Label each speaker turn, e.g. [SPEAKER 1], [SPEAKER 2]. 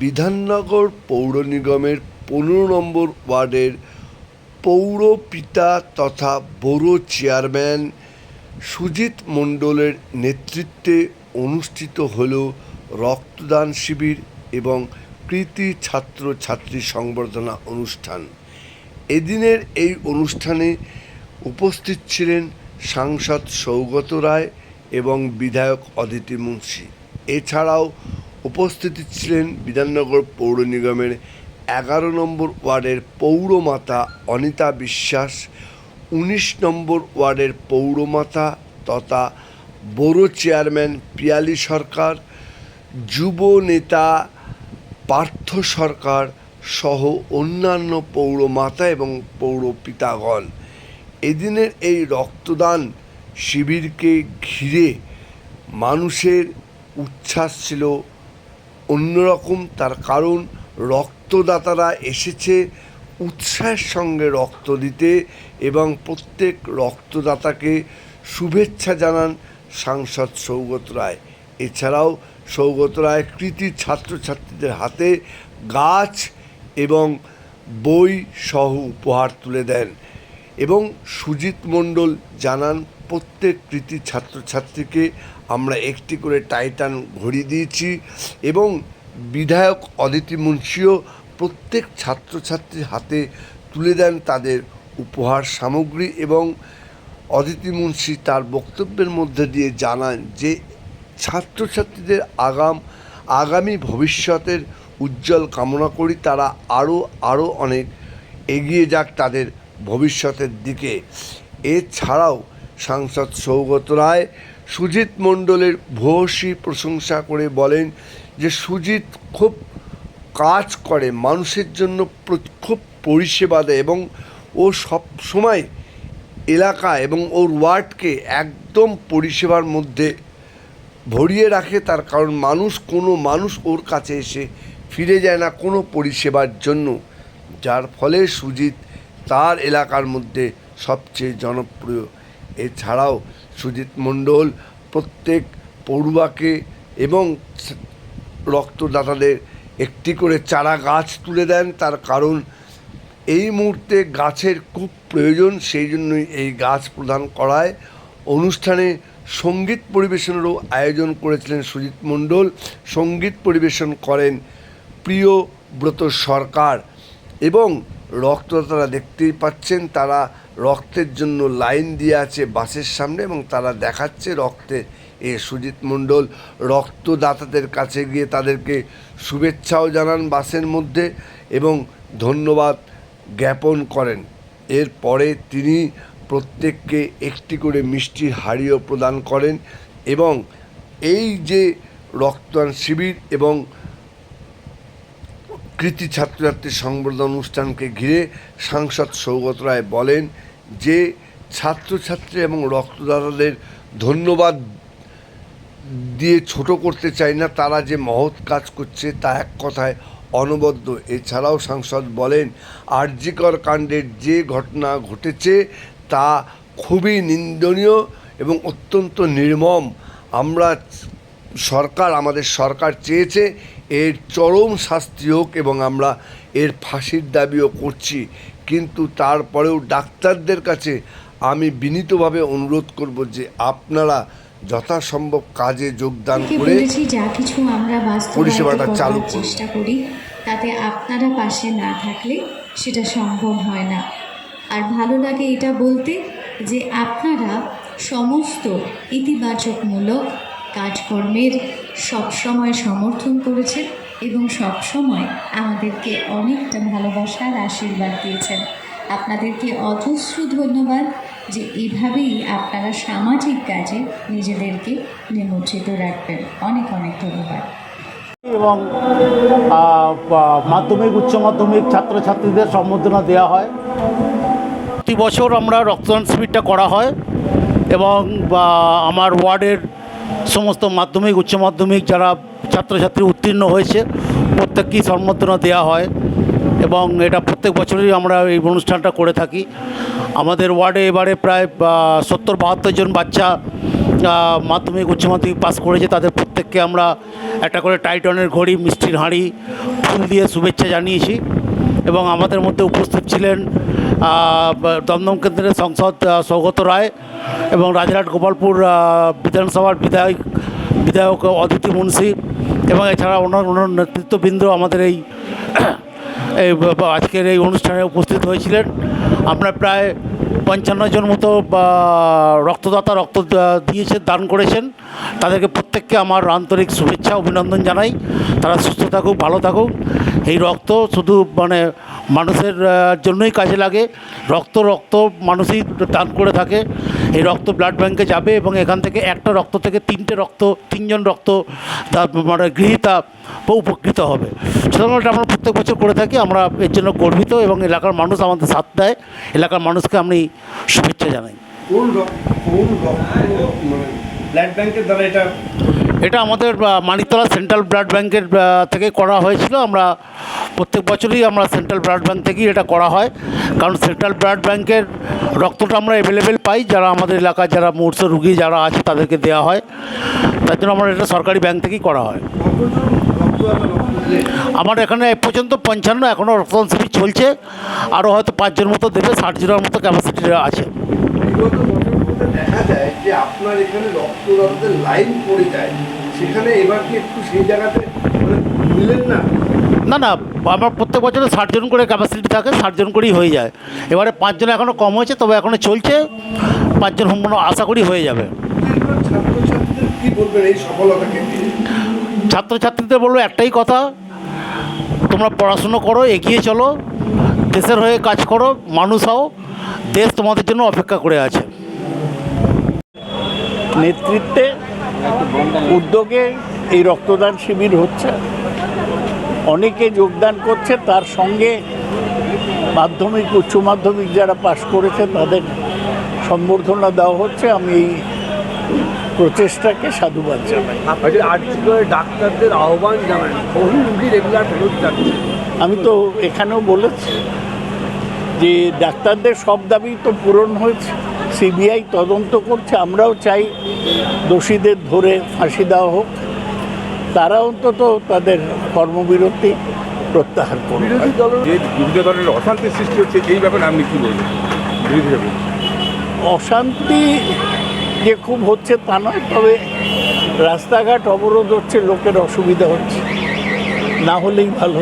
[SPEAKER 1] বিধাননগর পৌর নিগমের পনেরো নম্বর ওয়ার্ডের পৌর পিতা তথা বড় চেয়ারম্যান সুজিত মণ্ডলের নেতৃত্বে অনুষ্ঠিত হল রক্তদান শিবির এবং কৃতি ছাত্র ছাত্রী সংবর্ধনা অনুষ্ঠান। এদিনের এই অনুষ্ঠানে উপস্থিত ছিলেন সাংসদ সৌগত রায় এবং বিধায়ক অদিতি মুন্সি। এছাড়াও উপস্থিত ছিলেন বিধাননগর পৌর নিগমের এগারো নম্বর ওয়ার্ডের পৌরমাতা অনিতা বিশ্বাস, উনিশ নম্বর ওয়ার্ডের পৌরমাতা তথা বড় চেয়ারম্যান পিয়ালি সরকার, যুব নেতা পার্থ সরকার সহ অন্যান্য পৌরমাতা এবং পৌর পিতাগণ। এদিনের এই রক্তদান শিবিরকে ঘিরে মানুষের উচ্ছ্বাস ছিল অন্যরকম তার কারণ রক্তদাতারা এসেছে উৎসাহের সঙ্গে রক্ত দিতে এবং প্রত্যেক রক্তদাতাকে শুভেচ্ছা জানান সাংসদ সৌগত রায়। এছাড়াও সৌগত রায় কৃতি ছাত্রছাত্রীদের হাতে গাছ এবং বই সহ উপহার তুলে দেন এবং সুজিত মণ্ডল জানান প্রত্যেক কৃতি ছাত্রছাত্রীকে আমরা একটি করে টাইটান ঘড়ি দিয়েছি এবং বিধায়ক অদিতি মুন্সিও প্রত্যেক ছাত্রছাত্রীর হাতে তুলে দেন তাদের উপহার সামগ্রী এবং অদিতি মুন্সি তার বক্তব্যের মধ্যে দিয়ে জানান যে ছাত্রছাত্রীদের আগাম, আগামী ভবিষ্যতের উজ্জ্বল কামনা করি তারা আরও আরও অনেক এগিয়ে যাক তাদের ভবিষ্যতের দিকে। এছাড়াও সাংসদ সৌগত রায় সুজিত মণ্ডলের ভূয়সী প্রশংসা করে বলেন যে সুজিত খুব কাজ করে, মানুষের জন্য খুব পরিষেবা দেয় এবং ও সব সময় এলাকা এবং ওর ওয়ার্ডকে একদম পরিষেবার মধ্যে ভরিয়ে রাখে। তার কারণ মানুষ, কোনো মানুষ ওর কাছে এসে ফিরে যায় না কোনো পরিষেবার জন্য। যার ফলে সুজিত তার এলাকার মধ্যে সবচেয়ে জনপ্রিয় এছাড়াও সুজিত মণ্ডল প্রত্যেক পড়ুয়াকে এবং রক্তদাতাদের একটি করে চারা গাছ তুলে দেন। তার কারণ এই মুহূর্তে গাছের খুব প্রয়োজন, সেই জন্যই এই গাছ প্রদান করায়। অনুষ্ঠানে সংগীত পরিবেশনেরও আয়োজন করেছিলেন সুজিত মণ্ডল। সংগীত পরিবেশন করেন প্রিয় ব্রত সরকার এবং রক্তদাতারা দেখতেই পাচ্ছেন, তারা রক্তের জন্য লাইন দিয়ে আছে বাসের সামনে এবং তারা দেখাচ্ছে রক্তে। এ সুজিত মণ্ডল রক্তদাতাদের কাছে গিয়ে তাদেরকে শুভেচ্ছাও জানান বাসের মধ্যে এবং ধন্যবাদ জ্ঞাপন করেন। এরপরে তিনি প্রত্যেককে একটি করে মিষ্টির হাড়িও প্রদান করেন এবং এই যে রক্তদান শিবির এবং কৃতি ছাত্রছাত্রী সংবর্ধনা অনুষ্ঠানকে ঘিরে সাংসদ সৌগত রায় বলেন যে ছাত্রছাত্রী এবং রক্তদাতাদের ধন্যবাদ দিয়ে ছোট করতে চাই না, তারা যে মহৎ কাজ করছে তা এক কথায় অনবদ্য। এছাড়াও সাংসদ বলেন, আরজিকর কাণ্ডের যে ঘটনা ঘটেছে তা খুবই নিন্দনীয় এবং অত্যন্ত নির্মম। আমরা সরকার আমাদের সরকার চেয়েছে এর চরম শাস্তি হোক এবং আমরা এর ফাঁসির দাবিও করছি কিন্তু তারপরেও ডাক্তারদের কাছে আমি বিনীতভাবে অনুরোধ করব যে আপনারা যথাসম্ভব কাজে যোগদান করে
[SPEAKER 2] যা কিছু আমরা
[SPEAKER 1] পরিষেবাটা চালু।
[SPEAKER 2] চেষ্টা করি তাতে আপনারা পাশে না থাকলে সেটা সম্ভব হয় না আর ভালো লাগে এটা বলতে যে আপনারা সমস্ত ইতিবাচকমূলক কাজকর্মের সবসময় সমর্থন করেছেন এবং সবসময় আমাদেরকে অনেকটা ভালোবাসার আশীর্বাদ দিয়েছেন। আপনাদেরকে অজস্র ধন্যবাদ যে এভাবেই আপনারা সামাজিক কাজে নিজেদেরকে নিমজ্জিত রাখবেন। অনেক অনেক ধন্যবাদ।
[SPEAKER 3] এবং মাধ্যমিক, উচ্চ মাধ্যমিক ছাত্রছাত্রীদের সম্বর্ধনা দেওয়া হয়। প্রতি বছর আমরা রক্তদান শিবিরটা করা হয় এবং আমার ওয়ার্ডের সমস্ত মাধ্যমিক, উচ্চ মাধ্যমিক যারা ছাত্রছাত্রী উত্তীর্ণ হয়েছে, প্রত্যেককেই সম্বর্ধনা দেওয়া হয় এবং এটা প্রত্যেক বছরই আমরা এই অনুষ্ঠানটা করে থাকি। আমাদের ওয়ার্ডে এবারে প্রায় সত্তর বাহাত্তর জন বাচ্চা মাধ্যমিক, উচ্চ মাধ্যমিক পাস করেছে। তাদের প্রত্যেককে আমরা একটা করে টাইটনের ঘড়ি, মিষ্টির হাঁড়ি, ফুল দিয়ে শুভেচ্ছা জানিয়েছি। এবং আমাদের মধ্যে উপস্থিত ছিলেন দমদম কেন্দ্রের সংসদ সৌগত রায় এবং রাজরাট গোপালপুর বিধানসভার বিধায়ক বিধায়ক অদিতি মুন্সি এবং এছাড়া ওনার অন্য নেতৃত্ববৃন্দ আমাদের এই, আজকের এই অনুষ্ঠানে উপস্থিত হয়েছিলেন। আমরা প্রায় পঞ্চান্ন জন মতো রক্তদাতা রক্ত দিয়েছে, দান করেছেন। তাদেরকে প্রত্যেককে আমার আন্তরিক শুভেচ্ছা, অভিনন্দন জানাই। তারা সুস্থ থাকুক, ভালো থাকুক। এই রক্ত শুধু মানে মানুষের জন্যই কাজে লাগে। রক্ত রক্ত মানুষই দান করে থাকে। এই রক্ত ব্লাড ব্যাংকে যাবে এবং এখান থেকে একটা রক্ত থেকে তিনটে রক্ত, তিনজন রক্ত তা- মানে গৃহীতা উপকৃত হবে। সুতরাং এটা আমরা প্রত্যেক বছর করে থাকি। আমরা এর জন্য গর্বিত এবং এলাকার মানুষ আমাদের সাথ দেয়। এলাকার মানুষকে আমি শুভেচ্ছা জানাই।
[SPEAKER 1] মানে ব্লাড ব্যাংকের দ্বারা এটা
[SPEAKER 3] এটা আমাদের মানিকতলা সেন্ট্রাল ব্লাড ব্যাংকের থেকে করা হয়েছিল। আমরা প্রত্যেক বছরই আমরা সেন্ট্রাল ব্লাড ব্যাংক থেকেই এটা করা হয়। কারণ সেন্ট্রাল ব্লাড ব্যাংকের রক্তটা আমরা অ্যাভেলেবেল পাই। যারা আমাদের এলাকার যারা মূর্ছ রুগী যারা আছে তাদেরকে দেওয়া হয়। তার জন্য আমরা এটা সরকারি ব্যাংক থেকেই করা হয়। আমার এখানে এ পর্যন্ত পঞ্চান্ন এখনও রক্তদান শিবির চলছে। আরও হয়তো পাঁচজন মতো দেবে ষাট জনের মতো ক্যাপাসিটি আছে।
[SPEAKER 1] দেখা যায় যে আপনার এখানে রক্তদাতাদের লাইন পড়ে যায়। সেখানে এবার কি একটু সেই জায়গাতে মানে মিলেন না?
[SPEAKER 3] না না আমার প্রত্যেক বছরে ষাট জন করে ক্যাপাসিটি থাকে ষাট জন করেই হয়ে যায়। এবারে পাঁচজন এখনও কম হয়েছে তবে এখনও চলছে। পাঁচজন সম্পূর্ণ আশা করি হয়ে যাবে।
[SPEAKER 1] ছাত্রছাত্রীদের কি বলবেন এই সফলতাকে?
[SPEAKER 3] ছাত্রছাত্রীদের বলব একটাই কথা, তোমরা পড়াশুনো করো, এগিয়ে চলো, দেশের হয়ে কাজ করো, মানুষ হও, দেশ তোমাদের জন্য অপেক্ষা করে আছে।
[SPEAKER 4] নেতৃত্বে উদ্যোগে এই রক্তদান শিবির হচ্ছে। অনেকে যোগদান করছে, তার সঙ্গে মাধ্যমিক, উচ্চ মাধ্যমিক যারা পাশ করেছে, তাদের সম্বর্ধনা দেওয়া হচ্ছে। আমি প্রচেষ্টাকে সাধুবাদ জানাই।
[SPEAKER 5] আচ্ছা আর্থিক ডাক্তারদের আহ্বান জানান বহু রুগী রেগুলার ফেরত যাচ্ছে?
[SPEAKER 4] আমি তো এখানেও বলেছি যে ডাক্তারদের সব দাবি তো পূরণ হয়েছে সিবিআই তদন্ত করছে আমরাও চাই দোষীদের ধরে ফাঁসি দেওয়া হোক। তারা অন্তত তাদের কর্মবিরতি প্রত্যাহার করবে
[SPEAKER 6] যে বিরোধী দলের অশান্তি সৃষ্টি হচ্ছে এই ব্যাপারে আপনি কি বলবেন?
[SPEAKER 4] অশান্তি যে খুব হচ্ছে তা নয়, তবে রাস্তাঘাট অবরোধ হচ্ছে, লোকের অসুবিধা হচ্ছে। না হলেই ভালো।